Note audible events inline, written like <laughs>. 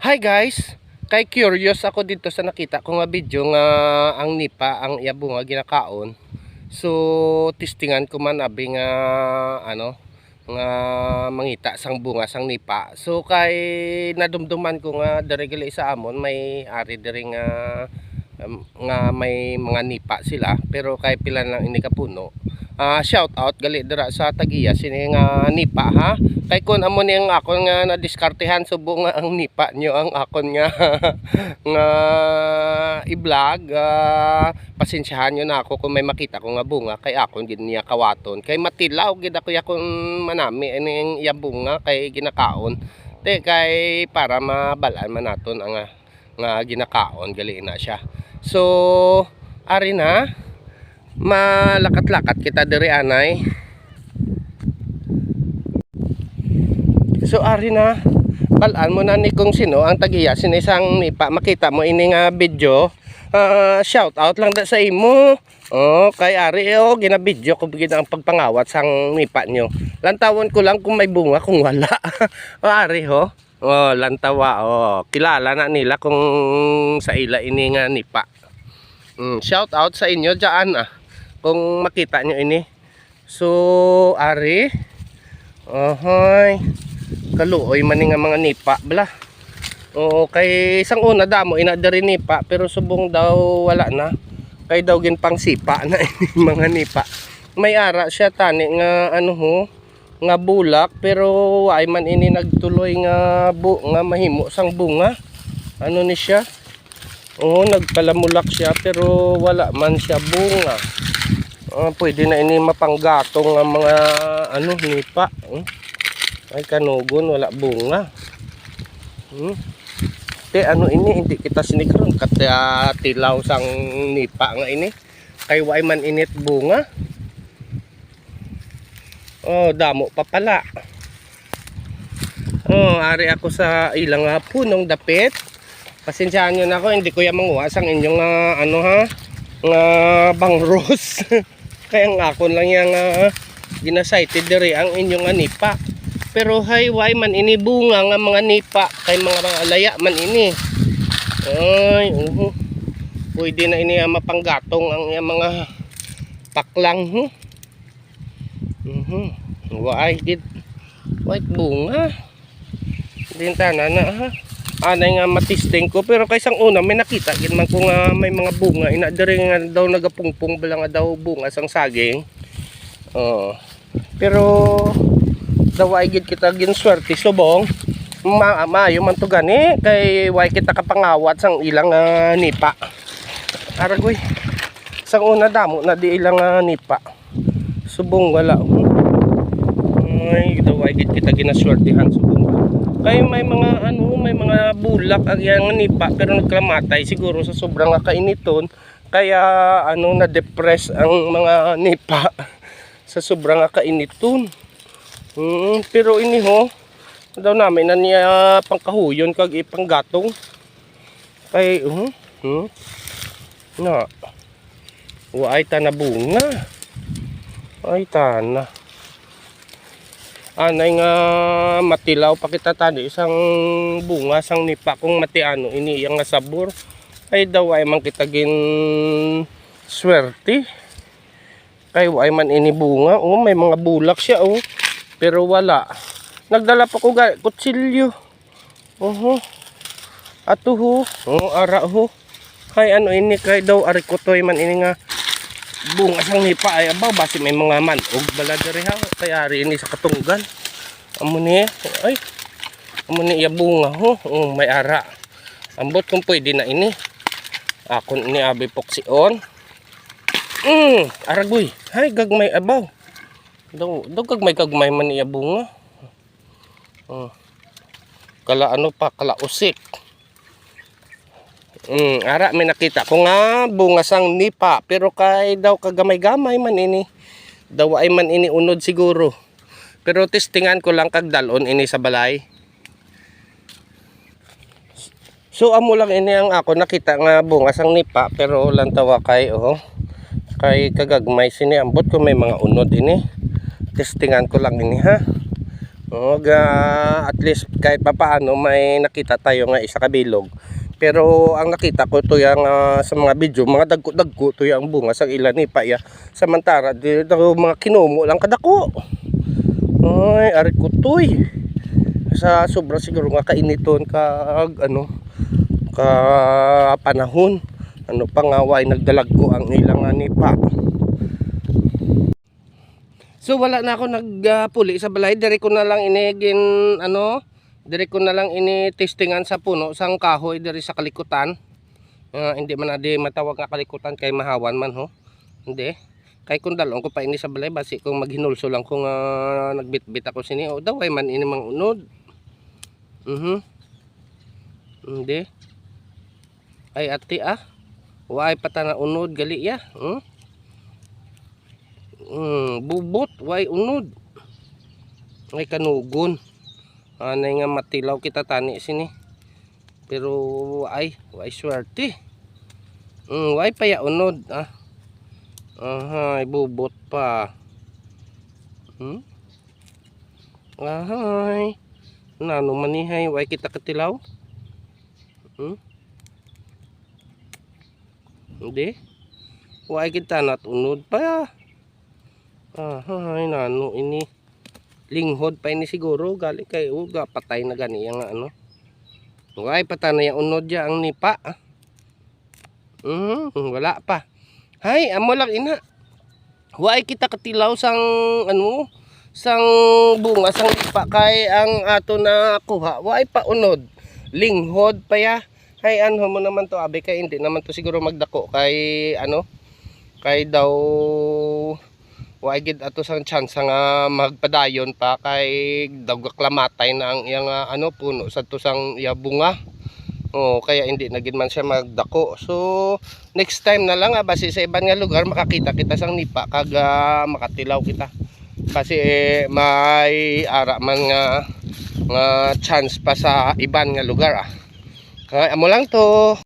Hi guys! Kay curious ako dito sa nakita ko nga video nga ang nipa ang iyabo nga ginakaon. So testingan ko man abi nga ano nga mangita sang bunga sang nipa. So kay nadumduman ko nga diri gali sa amon may ari diri nga um, nga may mga nipa sila pero kay pila lang ini kapuno. Ah shout out gali dira sa Tagiya sini nga nipa ha. Kay kun amo ni ang akon nga nadiskartehan subo nga ang nipa nyo ang akon nga <laughs> nga i-vlog. Ah, pasensyahan nyo na ako kung may makita ko nga bunga kay akon gid niya kawaton. Kay matilaw gid ako yakon manami ining iya bunga kay ginakaon. Te kay para mabalaan man naton ang nga ginakaon gali na siya. So ari na malakat-lakat kita diri anay. So ari na balaan mo na ni kung sino ang tagiya sinisang nipa. Makita mo ini nga video. Ah, shout out lang da sa imo. Oh kay ari oh ginabidyo ko bigid ang pagpangawat sang nipa nyo. Lantawon ko lang kung may bunga kung wala. <laughs> Oh ari ho oh lantawa oh. Kilala na nila kung sa ila ini nga nipa. Mm, shout out sa inyo diyan ah kung makita nyo ini so ari Ohoy. Kaluoy man nga mga nipa bala. Oo, kay isang una damo ina diri nipa pero subong daw wala na. Kay daw gin sipa na <laughs> ini mga nipa. May ara siya tani nga ano ho nga bulak pero ay man ini nagtuloy nga bu nga mahimo sang bunga. Ano ni siya? Oo, nagpalamulak siya pero wala man siya bunga. Ah, pwede na ini mapanggatong nga mga ano nipa. Hmm? Ay kanugon wala bunga. Hmm? Te ano ini hindi kita sinikron kata tilaw sang nipa nga ini. Kay way man init bunga. Oh, damo pa pala. Oh, ari ako sa ilang nga punong dapit. Pasensyahan nyo na ako, hindi ko yan manguha sang inyong ah, ano ha, nga bangros. <laughs> Kaya nga ako lang yung uh, ginasighted diri ang inyong nga nipa. Pero hay why man ini bunga nga mga nipa kay mga mga alaya man ini. Ay, uhu. Pwede na ini ang mapanggatong ang mga paklang. Huh? Mhm. Why did white bunga? Din tanan na ha. Anay nga matisting ko pero kaysang una may nakita gid man ko nga may mga bunga ina diri nga daw nagapungpong bala nga daw bunga sang saging. Oh. Pero daw ay gid kita gin swerte subong ma maayo man to gani kay way kita kapangawat sang ilang ah, nipa. Aragoy. Sang una damo na di ilang ah, nipa. Subong wala. Ay, daw gid kita ginaswertihan subong. Kay may mga ano, may mga bulak ang nipa pero nagklamatay siguro sa sobrang kainiton kaya ano na depress ang mga nipa <laughs> sa sobrang kainiton. Mm, pero ini ho daw namin na niya pangkahuyon kag ipanggatong. Kay uh, hmm, na. Wa ay ta na bunga. Ay ta na anay nga matilaw pakita tani isang bunga sang nipa. Kung matiano ini yang nga sabor. Ay daw ay man kita gin swerte. Kay ay man ini bunga. Oh may mga bulak siya oh. Pero wala. Nagdala pa ko kutsilyo. Oho. Ato ho oh ara ho kay ano ini kay daw arikotoy man ini nga bunga sang nipa ay abaw basi may mga manog bala diri ha? Kaya ari ini sa katunggan amo ni ay amo ni iya bunga ho? Oh, may ara. Ambot kung pwede na ini. Akon ni abi poksion mm aragoy. Hay gagmay abaw. Daw daw gagmay gagmay man iya bunga. Oh. kala ano pa? Kala usik Mm, ara may nakita ko nga bunga sang nipa pero kay daw kagamay-gamay man ini. Daw ay man ini unod siguro. Pero testingan ko lang kag dalon ini sa balay. So amo lang ini ang ako nakita nga bunga sang nipa pero lantawa kay oh. Kay kagagmay sini ambot ko may mga unod ini. Testingan ko lang ini ha. O ga at least kahit papaano may nakita tayo nga isa kabilog. Pero ang nakita ko to yang ah, sa mga video, mga dagko-dagko to yang bunga sa ilan ni pa ya. Samantara dito mga kinumo lang kadako. Ay, ari ko toy. Sa sobra siguro nga kainiton kag ano ka panahon. Ano pa nga way nagdalag ko ang ilang ni pa. So wala na ako nagpuli sa balay, dire ko na lang inigin ano, dire ko na lang ini testingan sa puno sang kahoy dire sa kalikutan. Ah, hindi man adi matawag nga kalikutan kay mahawan man ho. Hindi. Kay kung dalon ko pa ini sa balay basi kung maghinulso lang kung ah, nagbitbit ako sini o daway man ini mang unod. Mhm. Hindi. Ay ati ah. Waay pata na unod gali ya. Hmm? Mm, bubot, way unod. Ay kanugon. Anay nga matilaw kita tani sini. Pero ay, way swerte. Mm, way pa ya unod ah. Ahay, bubot pa. Hmm? Ahay. Nano manihay, way kita katilaw? Hmm? Hindi. Way kita nat unod pa. Ah, ay nano ini linghod pa ini siguro gali kay uga patay na gani yang ano. Way patay na yung unod ya ang nipa. Mhm, wala pa. Hay, amo lang ina. Way kita katilaw sang ano sang bunga sang nipa kay ang ato na kuha. Way pa unod. Linghod pa ya. Hay ano mo naman to abe kay hindi naman to siguro magdako kay ano kay daw Wa gid ato sang chance nga magpadayon pa kay dagwaklamatay na ang iyang ah, ano puno sa to sang iya bunga. Oh, kaya hindi na gid man siya magdako. So next time na lang ah, sa ibang nga lugar makakita kita sang nipa kag ah, makatilaw kita. Kasi eh, may ara man nga nga chance pa sa iban nga lugar ah. Kaya amo lang to.